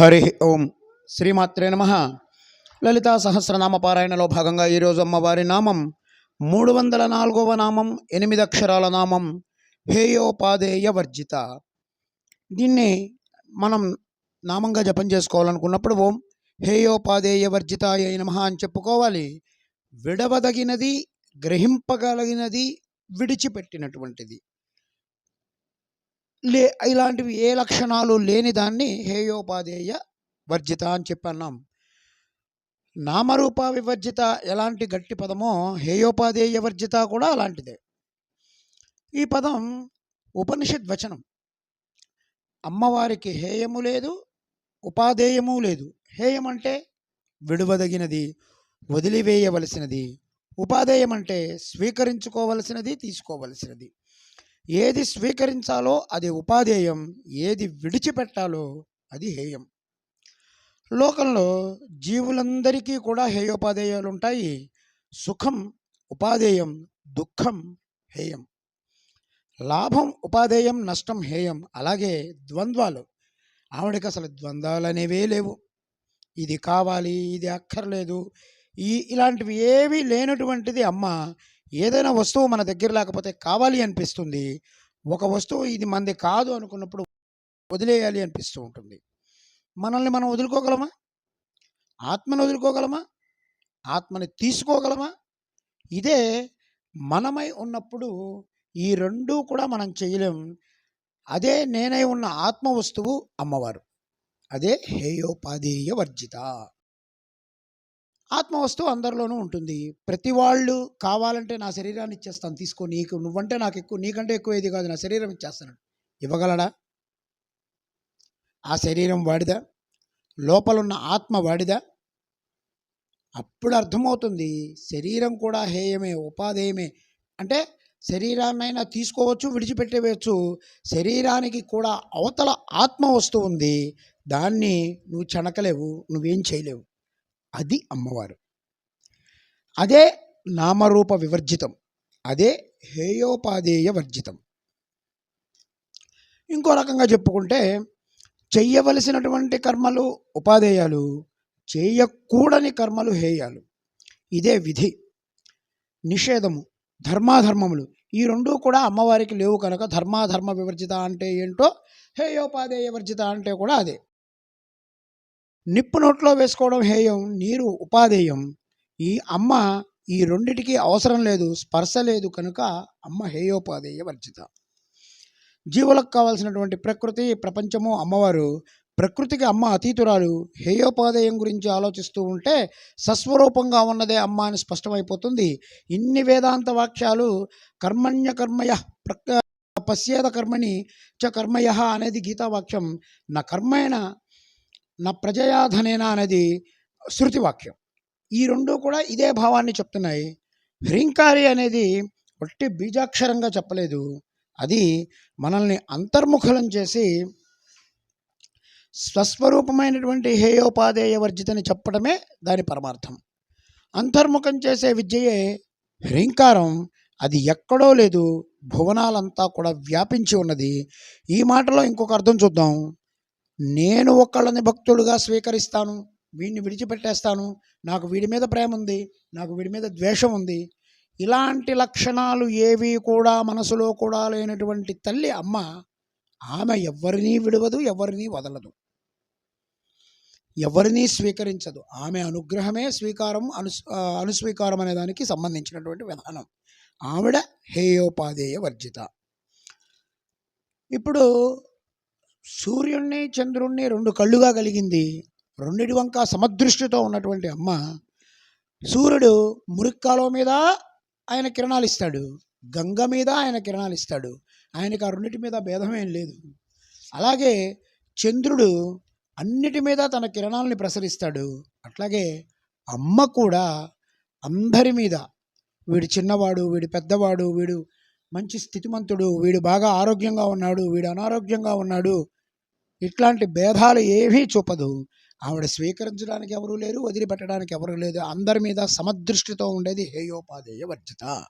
హరి ఓం శ్రీమాత్రే నమ. లలితా సహస్రనామ పారాయణలో భాగంగా ఈరోజు అమ్మవారి నామం మూడు వందల నాలుగవ నామం ఎనిమిది అక్షరాల నామం హేయోపాదేయ వర్జిత. దీన్ని మనం నామంగా జపం చేసుకోవాలనుకున్నప్పుడు ఓం హేయోపాదేయ వర్జిత నమ అని చెప్పుకోవాలి. విడవదగినది గ్రహింపగలిగినది విడిచిపెట్టినటువంటిది. లే ఇలాంటివి ఏ లక్షణాలు లేని దాన్ని హేయోపాధేయ వర్జిత అని చెప్పన్నాం. నామరూప వివర్జిత ఎలాంటి గట్టి పదమో హేయోపాధేయ వర్జిత కూడా అలాంటిదే. ఈ పదం ఉపనిషద్ వచనం. అమ్మవారికి హేయము లేదు ఉపాధేయము లేదు. హేయం అంటే విడువదగినది వదిలివేయవలసినది. ఉపాధేయం అంటే స్వీకరించుకోవలసినది తీసుకోవలసినది. ఏది స్వీకరించాలో అది ఉపాధేయం ఏది విడిచిపెట్టాలో అది హేయం. లోకంలో జీవులందరికీ కూడా హేయోపాధేయాలు ఉంటాయి సుఖం ఉపాధేయం దుఃఖం హేయం. లాభం ఉపాధేయం నష్టం హేయం. అలాగే ద్వంద్వాలు. ఆవిడకి అసలు ద్వంద్వాలు అనేవే లేవు. ఇది కావాలి ఇది అక్కర్లేదు. ఈ ఇలాంటివి ఏవీ లేనటువంటిది అమ్మ ఏదైనా వస్తువు మన దగ్గర లేకపోతే కావాలి అనిపిస్తుంది. ఒక వస్తువు ఇది మనది కాదు అనుకున్నప్పుడు వదిలేయాలి అనిపిస్తూ ఉంటుంది. మనల్ని మనం వదులుకోగలమా? ఆత్మను వదులుకోగలమా? ఆత్మని తీసుకోగలమా? ఇదే మనమై ఉన్నప్పుడు ఈ రెండూ కూడా మనం చేయలేం. అదే నేనై ఉన్న ఆత్మ వస్తువు అమ్మవారు. అదే హేయోపాధేయ వర్జిత ఆత్మవస్తువు అందరిలోనూ ఉంటుంది. ప్రతి వాళ్ళు కావాలంటే నా శరీరాన్ని ఇచ్చేస్తాను తీసుకో నీకు. నువ్వంటే నాకు ఎక్కువ నీకంటే ఎక్కువ ఏది కాదు నా శరీరం ఇచ్చేస్తాను. ఇవ్వగలడా? ఆ శరీరం వాడిదా? లోపలున్న ఆత్మ వాడిదా? అప్పుడు అర్థమవుతుంది శరీరం కూడా హేయమే ఉపాధేయమే. అంటే శరీరాన్నైనా తీసుకోవచ్చు విడిచిపెట్టేయచ్చు శరీరానికి కూడా అవతల ఆత్మ వస్తువు ఉంది. దాన్ని నువ్వు చెనకలేవు నువ్వేం చేయలేవు. అది అమ్మవారు. అదే నామరూప వివర్జితం. అదే హేయోపాధేయ వర్జితం. ఇంకో రకంగా చెప్పుకుంటే చెయ్యవలసినటువంటి కర్మలు ఉపాధేయాలు చేయకూడని కర్మలు హేయాలు. ఇదే విధి. నిషేధము ధర్మాధర్మములు. ఈ రెండూ కూడా అమ్మవారికి లేవు కనుక ధర్మాధర్మ వివర్జిత అంటే ఏంటో హేయోపాధేయ వర్జిత అంటే కూడా అదే. నిప్పు నోట్లో వేసుకోవడం హేయం నీరు ఉపాధేయం. ఈ అమ్మ ఈ రెండిటికి అవసరం లేదు స్పర్శ లేదు కనుక అమ్మ హేయోపాధేయ వర్జిత. జీవులకు కావాల్సినటువంటి ప్రకృతి ప్రపంచము అమ్మవారు ప్రకృతికి అమ్మ అతీతురాలు. హేయోపాధేయం గురించి ఆలోచిస్తూ ఉంటే సస్వరూపంగా ఉన్నదే అమ్మ అని స్పష్టమైపోతుంది. ఇన్ని వేదాంత వాక్యాలు కర్మణ్య కర్మయ ప్రక పశ్యేద కర్మని చ కర్మయ అనేది గీతావాక్యం. నా కర్మైన నా ప్రజయాధనేనా అనేది శృతి వాక్యం ఈ రెండు కూడా ఇదే భావాన్ని చెప్తున్నాయి. హ్రీంకారి అనేది ఒట్టి బీజాక్షరంగా చెప్పలేదు. అది మనల్ని అంతర్ముఖలం చేసి స్వస్వరూపమైనటువంటి హేయోపాధేయ వర్జితని చెప్పడమే దాని పరమార్థం. అంతర్ముఖం చేసే విద్యయే హ్రీంకారం అది ఎక్కడో లేదు. భువనాలంతా కూడా వ్యాపించి ఉన్నది. ఈ మాటలో ఇంకొక అర్థం చూద్దాం. నేను ఒకళ్ళని భక్తుడుగా స్వీకరిస్తాను వీడిని విడిచిపెట్టేస్తాను నాకు వీడి మీద ప్రేమ ఉంది నాకు వీడి మీద ద్వేషం ఉంది ఇలాంటి లక్షణాలు ఏవి కూడా మనసులో కూడా లేనటువంటి తల్లి అమ్మ ఆమె ఎవరినీ విడవదు ఎవరినీ వదలదు. ఎవరినీ స్వీకరించదు. ఆమె అనుగ్రహమే స్వీకారం అను అనుస్వీకారం అనే దానికి సంబంధించినటువంటి విధానం. ఆవిడ హేయోపాధేయ వర్జిత. ఇప్పుడు సూర్యుణ్ణి చంద్రుణ్ణి రెండు కళ్ళుగా కలిగింది. రెండిటి వంక సమదృష్టితో ఉన్నటువంటి అమ్మ సూర్యుడు మురిక్కాలో మీద ఆయన కిరణాలు ఇస్తాడు గంగ మీద ఆయన కిరణాలు ఇస్తాడు ఆయనకి ఆ రెండింటి మీద భేదమేం లేదు. అలాగే చంద్రుడు అన్నిటి మీద తన కిరణాలని ప్రసరిస్తాడు. అట్లాగే అమ్మ కూడా అందరి మీద వీడు చిన్నవాడు వీడు పెద్దవాడు వీడు మంచి స్థితిమంతుడు వీడు బాగా ఆరోగ్యంగా ఉన్నాడు వీడు అనారోగ్యంగా ఉన్నాడు ఇట్లాంటి భేదాలు ఏవీ చూపదు. ఆవిడ స్వీకరించడానికి ఎవరూ లేరు వదిలిపెట్టడానికి ఎవరూ లేదు. అందరి మీద సమదృష్టితో ఉండేది హేయోపాధేయ వర్జిత.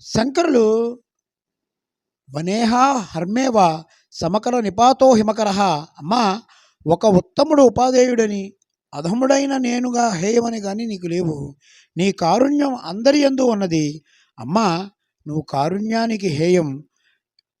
శంకరులు వనేహ హర్మేవ సమకర నిపాతో హిమకర అమ్మా ఒక ఉత్తముడు ఉపాధేయుడని అధముడైన నేనుగా హేయమని కానీ నీకు లేవు. నీ కారుణ్యం అందరి ఎందు ఉన్నది. అమ్మా నువ్వు కారుణ్యానికి హేయం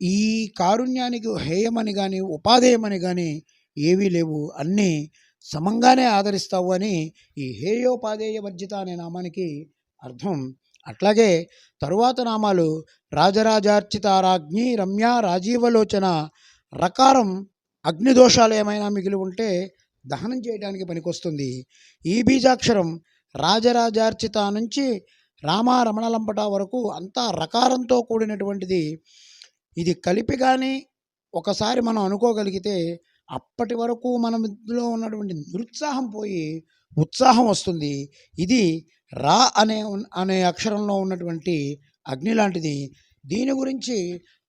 ఈ కారుణ్యానికి హేయమని కానీ ఉపాధేయమని కానీ ఏవీ లేవు. అన్నీ సమంగానే ఆదరిస్తావు అని ఈ హేయోపాధేయ వర్జిత అనే నామానికి అర్థం. అట్లాగే తరువాత నామాలు రాజరాజార్చితారాజ్ఞి రమ్య రాజీవలోచన రకారం అగ్నిదోషాలు ఏమైనా మిగిలి ఉంటే దహనం చేయడానికి పనికొస్తుంది. ఈ బీజాక్షరం రాజరాజార్చిత నుంచి రామ రమణలంపట వరకు అంతా రకారంతో కూడినటువంటిది ఇది కలిపి కానీ ఒకసారి మనం అనుకోగలిగితే అప్పటి వరకు మన ఇందులో ఉన్నటువంటి నిరుత్సాహం పోయి ఉత్సాహం వస్తుంది. ఇది రా అనే అనే అక్షరంలో ఉన్నటువంటి అగ్ని లాంటిది. దీని గురించి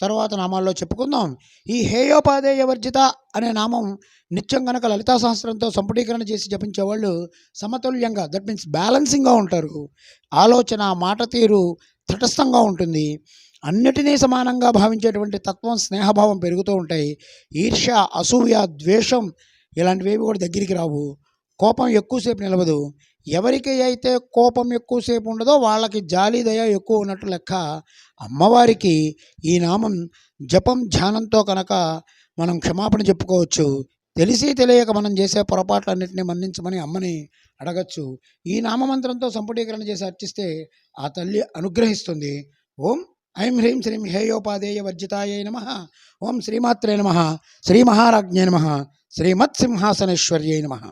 తర్వాత నామాల్లో చెప్పుకుందాం. ఈ హేయోపాదేయ వర్జిత అనే నామం నిత్యం గనక లలితా సహస్రంతో సంపుటీకరణ చేసి జపించేవాళ్ళు సమతుల్యంగా దట్ మీన్స్ బ్యాలెన్సింగ్గా ఉంటారు. ఆలోచన మాట తీరు తటస్థంగా ఉంటుంది. అన్నిటినీ సమానంగా భావించేటువంటి తత్వం స్నేహభావం పెరుగుతూ ఉంటాయి. ఈర్ష్య అసూయ ద్వేషం ఇలాంటివేవి కూడా దగ్గరికి రావు. కోపం ఎక్కువసేపు నిలవదు. ఎవరికి అయితే కోపం ఎక్కువసేపు ఉండదో వాళ్ళకి జాలి దయ ఎక్కువ ఉన్నట్టు లెక్క అమ్మవారికి ఈ నామం జపం ధ్యానంతో కనుక మనం క్షమాపణ చెప్పుకోవచ్చు. తెలిసి తెలియక మనం చేసే పొరపాట్లన్నింటినీ మన్నించమని అమ్మని అడగచ్చు. ఈ నామమంత్రంతో సంపుటీకరణ చేసి అర్చిస్తే ఆ తల్లి అనుగ్రహిస్తుంది. ఓం ఐం హ్రీం శ్రీం హేయోపాదేయ వర్జితాయ నమ. ఓం శ్రీమాత్రే నమ. శ్రీమహారాజ్ఞే నమ. శ్రీమత్సింహాసనేశ్వర్యై నమ.